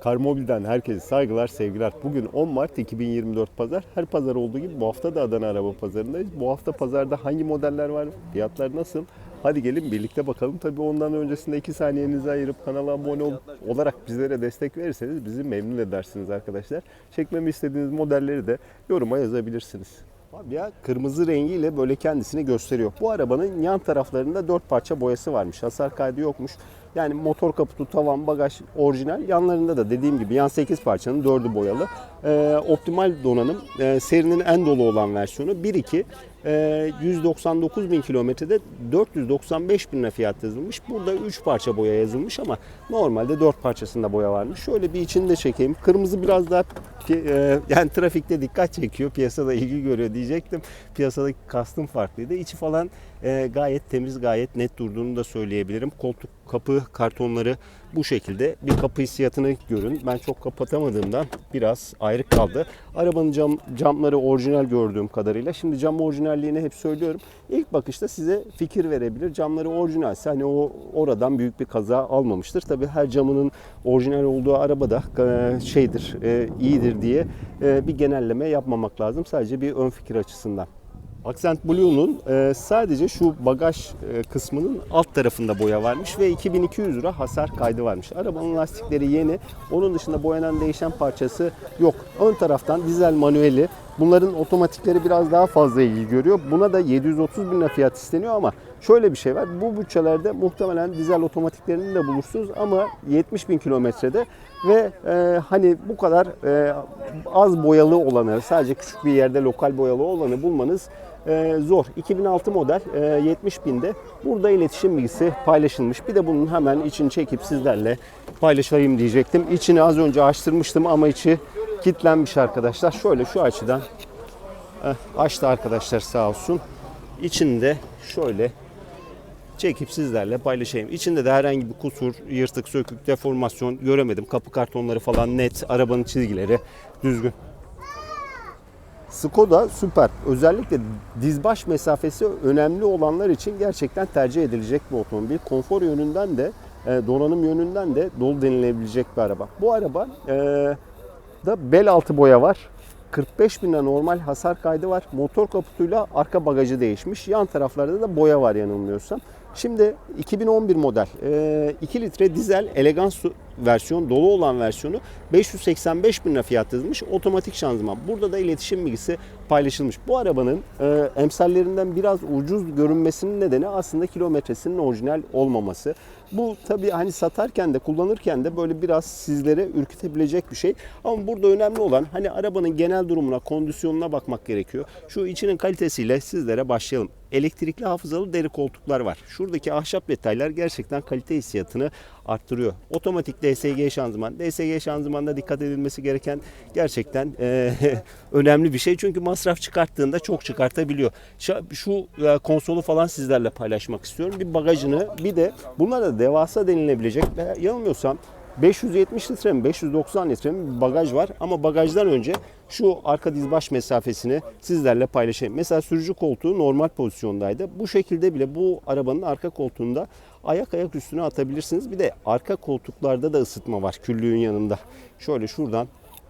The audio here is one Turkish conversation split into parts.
Karmobil'den herkese saygılar, sevgiler. Bugün 10 Mart 2024 pazar. Her pazar olduğu gibi bu hafta da Adana Araba Pazarı'ndayız. Bu hafta pazarda hangi modeller var, fiyatlar nasıl? Hadi gelin birlikte bakalım. Tabii ondan öncesinde 2 saniyenizi ayırıp kanala abone ol- olarak bizlere destek verirseniz bizi memnun edersiniz arkadaşlar. Çekmemi istediğiniz modelleri de yoruma yazabilirsiniz. Abi ya kırmızı rengiyle böyle kendisini gösteriyor. Bu arabanın yan taraflarında 4 parça boyası varmış. Hasar kaydı yokmuş. Yani motor kaputu, tavan, bagaj orijinal. Yanlarında da dediğim gibi yan 8 parçanın 4'ü boyalı. Ee, optimal donanım. Ee, serinin en dolu olan versiyonu 1.2. Ee, 199 bin kilometrede 495 bin fiyat yazılmış. Burada 3 parça boya yazılmış ama normalde 4 parçasında boya varmış. Şöyle bir içini de çekeyim. Kırmızı biraz daha e, yani trafikte dikkat çekiyor. Piyasada ilgi görüyor diyecektim. Piyasadaki kastım farklıydı. İçi falan e, gayet temiz, gayet net durduğunu da söyleyebilirim. Koltuk kapı kartonları bu şekilde. Bir kapı hissiyatını görün. Ben çok kapatamadığımdan biraz ayrık kaldı. Arabanın cam, camları orijinal gördüğüm kadarıyla. Şimdi cam orijinalliğini hep söylüyorum. İlk bakışta size fikir verebilir. Camları orijinalse hani o oradan büyük bir kaza almamıştır. Tabii her camının orijinal olduğu araba da e, şeydir, e, iyidir diye e, bir genelleme yapmamak lazım. Sadece bir ön fikir açısından. Accent Blue'nun e, sadece şu bagaj e, kısmının alt tarafında boya varmış ve 2200 lira hasar kaydı varmış. Arabanın lastikleri yeni. Onun dışında boyanan değişen parçası yok. Ön taraftan dizel manueli. Bunların otomatikleri biraz daha fazla ilgi görüyor. Buna da 730 bin lira fiyat isteniyor ama şöyle bir şey var. Bu bütçelerde muhtemelen dizel otomatiklerini de bulursunuz ama 70 bin kilometrede ve e, hani bu kadar e, az boyalı olanı sadece küçük bir yerde lokal boyalı olanı bulmanız e, zor. 2006 model e, 70 binde. Burada iletişim bilgisi paylaşılmış. Bir de bunun hemen içini çekip sizlerle paylaşayım diyecektim. İçini az önce açtırmıştım ama içi kilitlenmiş arkadaşlar. Şöyle şu açıdan eh, açtı arkadaşlar sağ olsun. İçinde şöyle çekip sizlerle paylaşayım. İçinde de herhangi bir kusur, yırtık, sökük, deformasyon göremedim. Kapı kartonları falan net, arabanın çizgileri düzgün. Skoda süper. Özellikle dizbaş mesafesi önemli olanlar için gerçekten tercih edilecek bir otomobil. Konfor yönünden de e, donanım yönünden de dolu denilebilecek bir araba. Bu araba e, da bel altı boya var. 45 bin lira normal hasar kaydı var. Motor kaputuyla arka bagajı değişmiş. Yan taraflarda da boya var yanılmıyorsam. Şimdi 2011 model e, 2 litre dizel elegans versiyon dolu olan versiyonu 585 bin lira fiyat yazılmış otomatik şanzıman. Burada da iletişim bilgisi paylaşılmış. Bu arabanın e, emsallerinden biraz ucuz görünmesinin nedeni aslında kilometresinin orijinal olmaması. Bu tabii hani satarken de kullanırken de böyle biraz sizlere ürkütebilecek bir şey. Ama burada önemli olan hani arabanın genel durumuna, kondisyonuna bakmak gerekiyor. Şu içinin kalitesiyle sizlere başlayalım. Elektrikli hafızalı deri koltuklar var. Şuradaki ahşap detaylar gerçekten kalite hissiyatını arttırıyor. Otomatik DSG şanzıman. DSG şanzımanda dikkat edilmesi gereken gerçekten eee, önemli bir şey. Çünkü masraf çıkarttığında çok çıkartabiliyor. Şu, e, konsolu falan sizlerle paylaşmak istiyorum. Bir bagajını bir de bunlar da devasa denilebilecek. ve Yanılmıyorsam 570 litre mi 590 litre mi bagaj var ama bagajdan önce şu arka dizbaş mesafesini sizlerle paylaşayım. Mesela sürücü koltuğu normal pozisyondaydı. Bu şekilde bile bu arabanın arka koltuğunda ayak ayak üstüne atabilirsiniz. Bir de arka koltuklarda da ısıtma var küllüğün yanında. Şöyle şuradan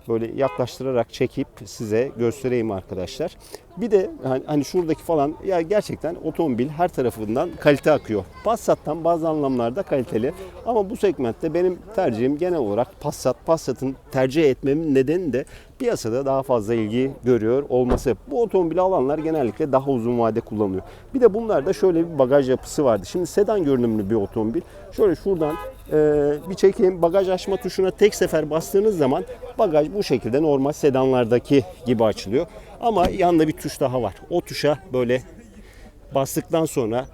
böyle yaklaştırarak çekip size göstereyim arkadaşlar. Bir de hani, hani şuradaki falan ya gerçekten otomobil her tarafından kalite akıyor. Passat'tan bazı anlamlarda kaliteli ama bu segmentte benim tercihim genel olarak Passat. Passat'ın tercih etmemin nedeni de piyasada daha fazla ilgi görüyor olması. Bu otomobili alanlar genellikle daha uzun vade kullanıyor. Bir de bunlarda şöyle bir bagaj yapısı vardı. Şimdi sedan görünümlü bir otomobil. Şöyle şuradan bir çekeyim. Bagaj açma tuşuna tek sefer bastığınız zaman bagaj bu şekilde normal sedanlardaki gibi açılıyor. Ama yanında bir tuş daha var. O tuşa böyle bastıktan sonra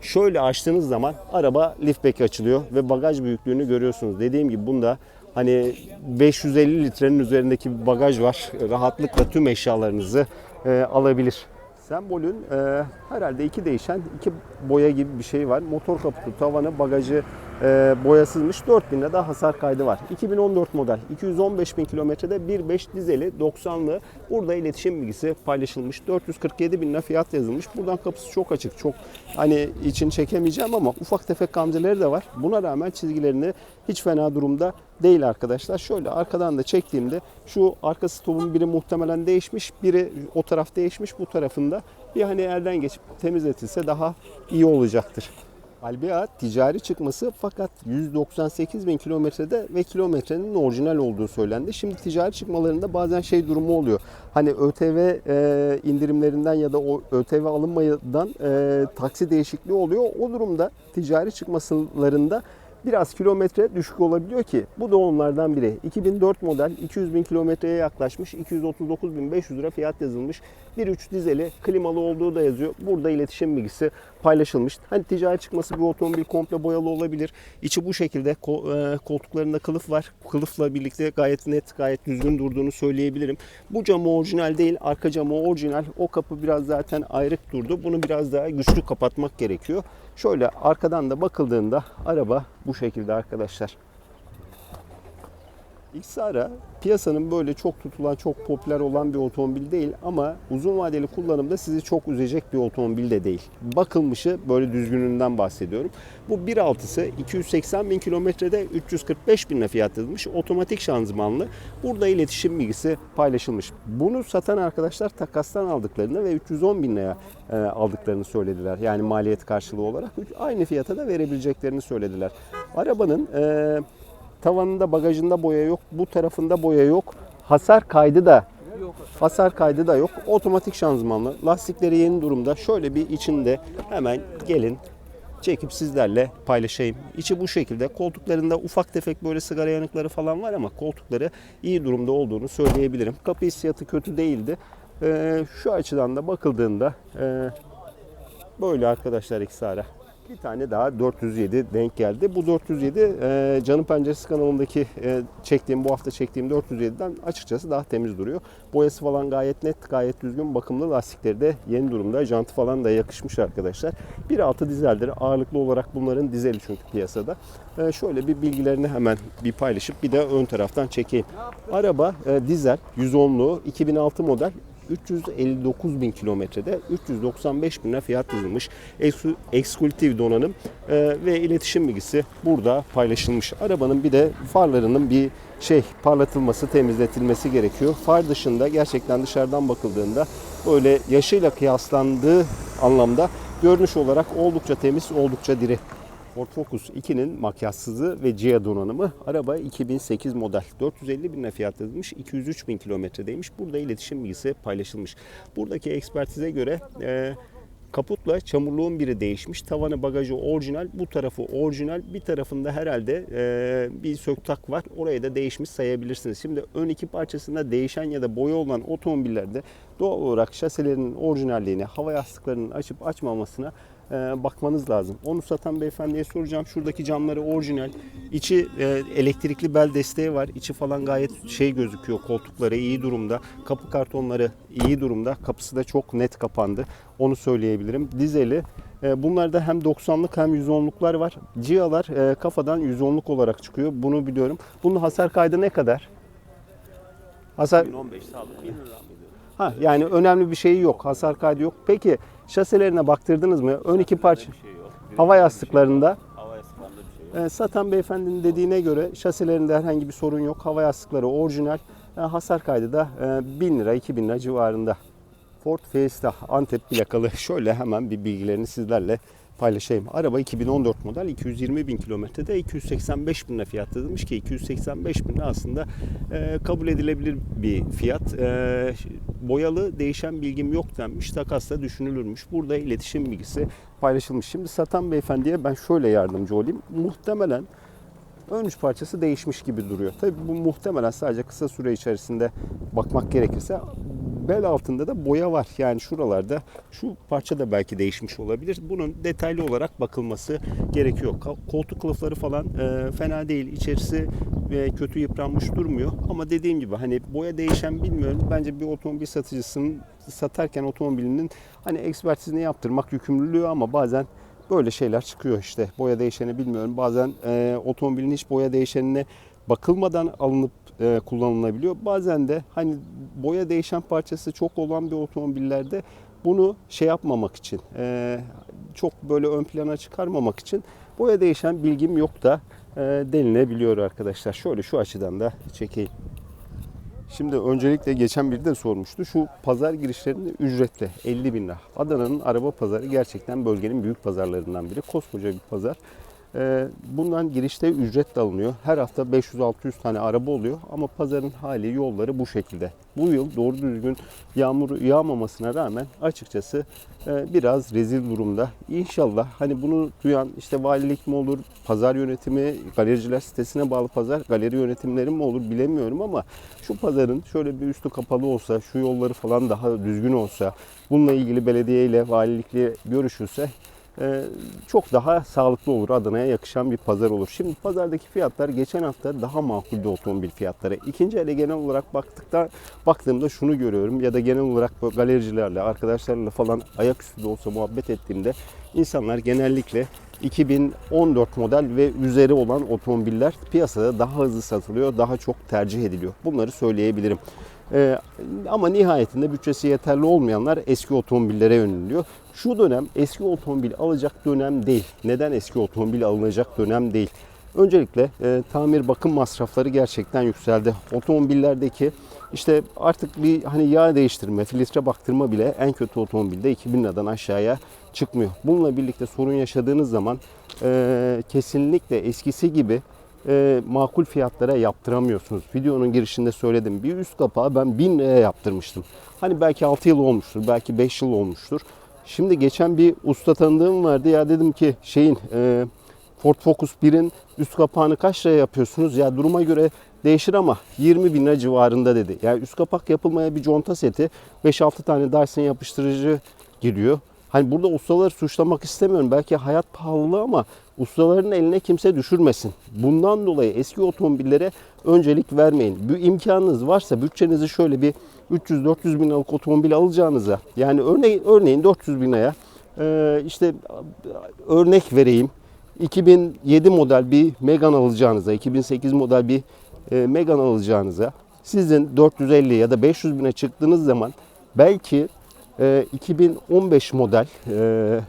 şöyle açtığınız zaman araba liftback açılıyor ve bagaj büyüklüğünü görüyorsunuz. Dediğim gibi bunda hani 550 litrenin üzerindeki bir bagaj var. Rahatlıkla tüm eşyalarınızı e, alabilir. Sembolün e, herhalde iki değişen, iki boya gibi bir şey var. Motor kaputu, tavanı, bagajı e, boyasızmış. 4000 lira da hasar kaydı var. 2014 model 215 bin kilometrede 1.5 dizeli 90'lı. Burada iletişim bilgisi paylaşılmış. 447 bin lira fiyat yazılmış. Buradan kapısı çok açık. Çok hani için çekemeyeceğim ama ufak tefek gamzeleri de var. Buna rağmen çizgilerini hiç fena durumda değil arkadaşlar. Şöyle arkadan da çektiğimde şu arka stopun biri muhtemelen değişmiş. Biri o taraf değişmiş. Bu tarafında bir hani elden geçip temizletilse daha iyi olacaktır. Albea ticari çıkması fakat 198 bin kilometrede ve kilometrenin orijinal olduğu söylendi. Şimdi ticari çıkmalarında bazen şey durumu oluyor. Hani ÖTV e, indirimlerinden ya da o ÖTV alınmadan e, taksi değişikliği oluyor. O durumda ticari çıkmalarında biraz kilometre düşük olabiliyor ki bu da onlardan biri. 2004 model 200 bin kilometreye yaklaşmış 239.500 lira fiyat yazılmış. 1.3 dizeli klimalı olduğu da yazıyor. Burada iletişim bilgisi paylaşılmış. Hani ticari çıkması bir otomobil komple boyalı olabilir. İçi bu şekilde e, koltuklarında kılıf var. Kılıfla birlikte gayet net gayet düzgün durduğunu söyleyebilirim. Bu camı orijinal değil arka camı orijinal. O kapı biraz zaten ayrık durdu. Bunu biraz daha güçlü kapatmak gerekiyor. Şöyle arkadan da bakıldığında araba bu şekilde arkadaşlar. Xara piyasanın böyle çok tutulan, çok popüler olan bir otomobil değil ama uzun vadeli kullanımda sizi çok üzecek bir otomobil de değil. Bakılmışı böyle düzgününden bahsediyorum. Bu 1.6'sı 280 bin kilometrede 345 bin lira fiyat yazılmış. Otomatik şanzımanlı. Burada iletişim bilgisi paylaşılmış. Bunu satan arkadaşlar takastan aldıklarını ve 310 bin liraya aldıklarını söylediler. Yani maliyet karşılığı olarak aynı fiyata da verebileceklerini söylediler. Arabanın e, Tavanında bagajında boya yok. Bu tarafında boya yok. Hasar kaydı da hasar kaydı da yok. Otomatik şanzımanlı. Lastikleri yeni durumda. Şöyle bir içinde hemen gelin çekip sizlerle paylaşayım. İçi bu şekilde. Koltuklarında ufak tefek böyle sigara yanıkları falan var ama koltukları iyi durumda olduğunu söyleyebilirim. Kapı hissiyatı kötü değildi. Ee, şu açıdan da bakıldığında e, böyle arkadaşlar Xara. Bir tane daha 407 denk geldi. Bu 407 e, Canım Penceresi kanalındaki e, çektiğim bu hafta çektiğim 407'den açıkçası daha temiz duruyor. Boyası falan gayet net, gayet düzgün, bakımlı lastikleri de yeni durumda. Jantı falan da yakışmış arkadaşlar. 1.6 dizeldir. Ağırlıklı olarak bunların dizeli çünkü piyasada. E, şöyle bir bilgilerini hemen bir paylaşıp bir de ön taraftan çekeyim. Araba e, dizel 110'lu 2006 model 359 bin kilometrede 395 bin lira fiyat yazılmış. Eksklusif donanım e, ve iletişim bilgisi burada paylaşılmış. Arabanın bir de farlarının bir şey parlatılması, temizletilmesi gerekiyor. Far dışında gerçekten dışarıdan bakıldığında böyle yaşıyla kıyaslandığı anlamda görünüş olarak oldukça temiz, oldukça diri. Ford Focus 2'nin makyajsızı ve GIA donanımı. Araba 2008 model. 450 bin lira fiyat yazılmış. 203 bin kilometredeymiş. Burada iletişim bilgisi paylaşılmış. Buradaki ekspertize göre e, kaputla çamurluğun biri değişmiş. Tavanı bagajı orijinal. Bu tarafı orijinal. Bir tarafında herhalde e, bir söktak var. Oraya da değişmiş sayabilirsiniz. Şimdi ön iki parçasında değişen ya da boya olan otomobillerde doğal olarak şasilerin orijinalliğine, hava yastıklarının açıp açmamasına bakmanız lazım. Onu satan beyefendiye soracağım. Şuradaki camları orijinal. İçi e, elektrikli bel desteği var. İçi falan gayet şey gözüküyor. Koltukları iyi durumda. Kapı kartonları iyi durumda. Kapısı da çok net kapandı. Onu söyleyebilirim. Dizeli. E, bunlarda hem 90'lık hem 110'luklar var. Cialar e, kafadan 110'luk olarak çıkıyor. Bunu biliyorum. Bunun hasar kaydı ne kadar? Hasar 2015 sağlık 1000 lira mı diyor? Ha yani önemli bir şeyi yok. Hasar kaydı yok. Peki şaselerine baktırdınız mı? Ön iki parça şey yok. hava yastıklarında Hava yastıklarında bir şey yok. e, satan beyefendinin dediğine göre şaselerinde herhangi bir sorun yok. Hava yastıkları orijinal. E, hasar kaydı da e, 1000 lira 2000 lira civarında. Ford Fiesta Antep plakalı. Şöyle hemen bir bilgilerini sizlerle paylaşayım. Araba 2014 model 220 bin kilometrede 285 bin lira fiyat yazılmış ki 285 bin aslında e, kabul edilebilir bir fiyat. E, boyalı değişen bilgim yok denmiş. Takasla düşünülürmüş. Burada iletişim bilgisi paylaşılmış. Şimdi satan beyefendiye ben şöyle yardımcı olayım. Muhtemelen ön üç parçası değişmiş gibi duruyor. Tabii bu muhtemelen sadece kısa süre içerisinde bakmak gerekirse bel altında da boya var. Yani şuralarda şu parça da belki değişmiş olabilir. Bunun detaylı olarak bakılması gerekiyor. Koltuk kılıfları falan e, fena değil. İçerisi e, kötü yıpranmış durmuyor. Ama dediğim gibi hani boya değişen bilmiyorum. Bence bir otomobil satıcısının satarken otomobilinin hani ekspertizini yaptırmak yükümlülüğü ama bazen böyle şeyler çıkıyor işte. Boya değişeni bilmiyorum. Bazen e, otomobilin hiç boya değişenine bakılmadan alınıp e, kullanılabiliyor. Bazen de hani boya değişen parçası çok olan bir otomobillerde bunu şey yapmamak için, e, çok böyle ön plana çıkarmamak için boya değişen bilgim yok da e, denilebiliyor arkadaşlar. Şöyle şu açıdan da çekeyim. Şimdi öncelikle geçen biri de sormuştu. Şu pazar girişlerinde ücretli 50 bin lira. Adana'nın araba pazarı gerçekten bölgenin büyük pazarlarından biri. Koskoca bir pazar. Ee, bundan girişte ücret de alınıyor. Her hafta 500-600 tane araba oluyor ama pazarın hali yolları bu şekilde. Bu yıl doğru düzgün yağmur yağmamasına rağmen açıkçası e, biraz rezil durumda. İnşallah hani bunu duyan işte valilik mi olur, pazar yönetimi, galericiler sitesine bağlı pazar, galeri yönetimleri mi olur bilemiyorum ama şu pazarın şöyle bir üstü kapalı olsa, şu yolları falan daha düzgün olsa, bununla ilgili belediye ile valilikle görüşülse çok daha sağlıklı olur. Adana'ya yakışan bir pazar olur. Şimdi pazardaki fiyatlar geçen hafta daha makuldü otomobil fiyatları. İkinci ele genel olarak baktıkta baktığımda şunu görüyorum ya da genel olarak galericilerle, arkadaşlarla falan ayaküstü de olsa muhabbet ettiğimde insanlar genellikle 2014 model ve üzeri olan otomobiller piyasada daha hızlı satılıyor, daha çok tercih ediliyor. Bunları söyleyebilirim. Ee, ama nihayetinde bütçesi yeterli olmayanlar eski otomobillere yöneliyor. Şu dönem eski otomobil alacak dönem değil. Neden eski otomobil alınacak dönem değil? Öncelikle e, tamir bakım masrafları gerçekten yükseldi. Otomobillerdeki işte artık bir hani yağ değiştirme, filtre baktırma bile en kötü otomobilde 2000 liradan aşağıya çıkmıyor. Bununla birlikte sorun yaşadığınız zaman e, kesinlikle eskisi gibi e, makul fiyatlara yaptıramıyorsunuz. Videonun girişinde söyledim. Bir üst kapağı ben 1000 liraya yaptırmıştım. Hani belki 6 yıl olmuştur, belki 5 yıl olmuştur. Şimdi geçen bir usta tanıdığım vardı. Ya dedim ki şeyin e, Ford Focus 1'in üst kapağını kaç liraya yapıyorsunuz? Ya duruma göre değişir ama 20 bin lira civarında dedi. Yani üst kapak yapılmaya bir conta seti 5-6 tane Dyson yapıştırıcı giriyor. Hani burada ustaları suçlamak istemiyorum. Belki hayat pahalılığı ama ustaların eline kimse düşürmesin. Bundan dolayı eski otomobillere öncelik vermeyin. Bir imkanınız varsa bütçenizi şöyle bir 300-400 bin liralık otomobil alacağınıza yani örneğin, örneğin 400 bin liraya işte örnek vereyim 2007 model bir Megane alacağınıza 2008 model bir e, Megane alacağınıza sizin 450 ya da 500 bine çıktığınız zaman belki e, 2015 model e,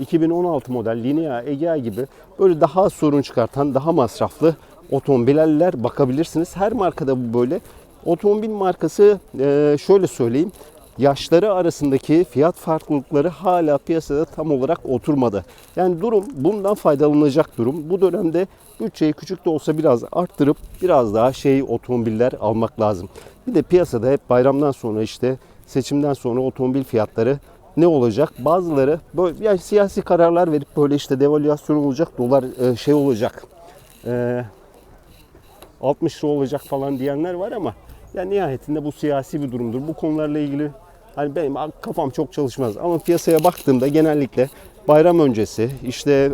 2016 model Linea Egea gibi böyle daha sorun çıkartan, daha masraflı otomobiller bakabilirsiniz. Her markada bu böyle. Otomobil markası e, şöyle söyleyeyim. Yaşları arasındaki fiyat farklılıkları hala piyasada tam olarak oturmadı. Yani durum bundan faydalanacak durum. Bu dönemde bütçeyi küçük de olsa biraz arttırıp biraz daha şey otomobiller almak lazım. Bir de piyasada hep bayramdan sonra işte seçimden sonra otomobil fiyatları ne olacak? Bazıları böyle yani siyasi kararlar verip böyle işte devalüasyon olacak, dolar e, şey olacak. E, 60 lira olacak falan diyenler var ama yani nihayetinde bu siyasi bir durumdur. Bu konularla ilgili hani benim kafam çok çalışmaz ama piyasaya baktığımda genellikle bayram öncesi işte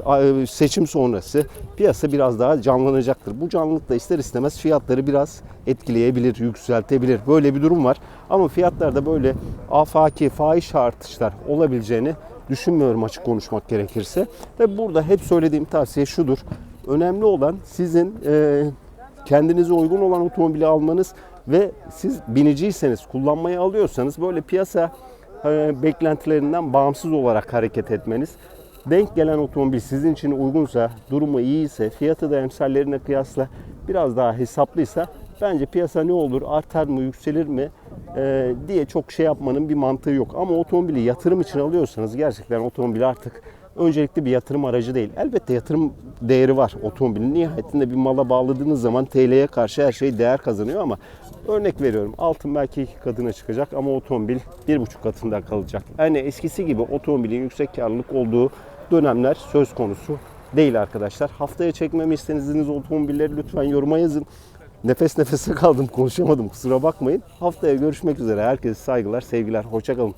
seçim sonrası piyasa biraz daha canlanacaktır. Bu canlılık da ister istemez fiyatları biraz etkileyebilir, yükseltebilir. Böyle bir durum var. Ama fiyatlarda böyle afaki, fahiş artışlar olabileceğini düşünmüyorum açık konuşmak gerekirse. Ve burada hep söylediğim tavsiye şudur. Önemli olan sizin e, kendinize uygun olan otomobili almanız ve siz biniciyseniz, kullanmaya alıyorsanız böyle piyasa e, beklentilerinden bağımsız olarak hareket etmeniz. Denk gelen otomobil sizin için uygunsa, durumu iyiyse, fiyatı da emsallerine kıyasla biraz daha hesaplıysa bence piyasa ne olur, artar mı, yükselir mi e, diye çok şey yapmanın bir mantığı yok. Ama otomobili yatırım için alıyorsanız gerçekten otomobil artık öncelikli bir yatırım aracı değil. Elbette yatırım değeri var otomobilin. Nihayetinde bir mala bağladığınız zaman TL'ye karşı her şey değer kazanıyor ama örnek veriyorum altın belki iki katına çıkacak ama otomobil bir buçuk katında kalacak. Yani eskisi gibi otomobilin yüksek karlılık olduğu dönemler söz konusu değil arkadaşlar. Haftaya çekmemi istediğiniz otomobilleri lütfen yoruma yazın. Nefes nefese kaldım konuşamadım kusura bakmayın. Haftaya görüşmek üzere. Herkese saygılar, sevgiler. Hoşçakalın.